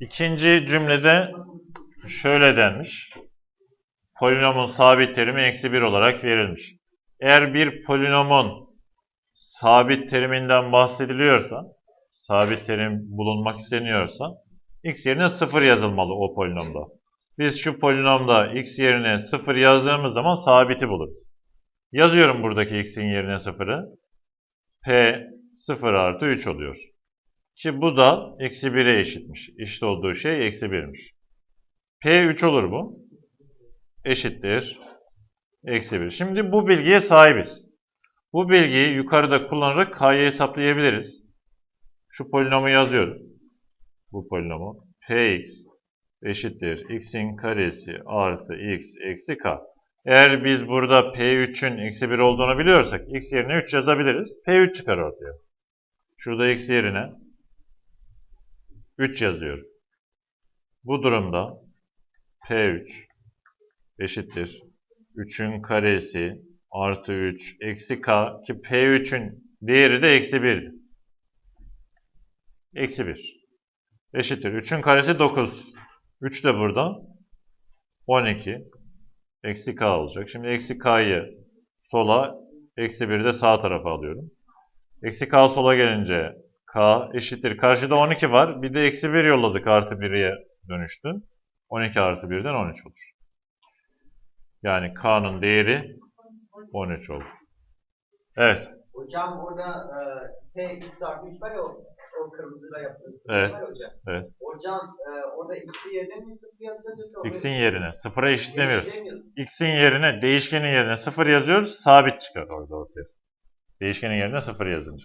İkinci cümlede şöyle denmiş. Polinomun sabit terimi eksi 1 olarak verilmiş. Eğer bir polinomun sabit teriminden bahsediliyorsa, sabit terim bulunmak isteniyorsa, x yerine 0 yazılmalı o polinomda. Biz şu polinomda x yerine 0 yazdığımız zaman sabiti buluruz. Yazıyorum buradaki x'in yerine 0'ı. p 0 artı 3 oluyor. Ki bu da eksi 1'e eşitmiş. İşte olduğu şey eksi 1'miş. P3 olur bu. Eşittir. Eksi 1. Şimdi bu bilgiye sahibiz. Bu bilgiyi yukarıda kullanarak K'yı hesaplayabiliriz. Şu polinomu yazıyorum. Bu polinomu. Px eşittir. x'in karesi artı x eksi k. Eğer biz burada P3'ün eksi 1 olduğunu biliyorsak x yerine 3 yazabiliriz. P3 çıkar ortaya. Şurada x yerine 3 yazıyorum. Bu durumda P3 eşittir. 3'ün karesi artı 3 eksi k ki P3'ün değeri de eksi 1. Eksi 1. Eşittir. 3'ün karesi 9. 3 de burada. 12. Eksi k olacak. Şimdi eksi k'yı sola, eksi 1'i de sağ tarafa alıyorum. Eksi k sola gelince k eşittir. Karşıda 12 var. Bir de eksi 1 yolladık artı 1'e dönüştü. 12 artı 1'den 13 olur. Yani k'nın değeri 13 olur. Evet. Hocam orada e, P x artı 3 var ya o, o kırmızıyla yaptığınız Evet. var hocam. Evet. Hocam e, orada x'i yerine mi sıfır yazacağız yoksa orada X'in yerine sıfıra eşitlemiyoruz. değiştiremiyoruz? X'in yerine, değişkenin yerine 0 yazıyoruz. Sabit çıkar orada ortaya. Değişkenin yerine 0 yazınca.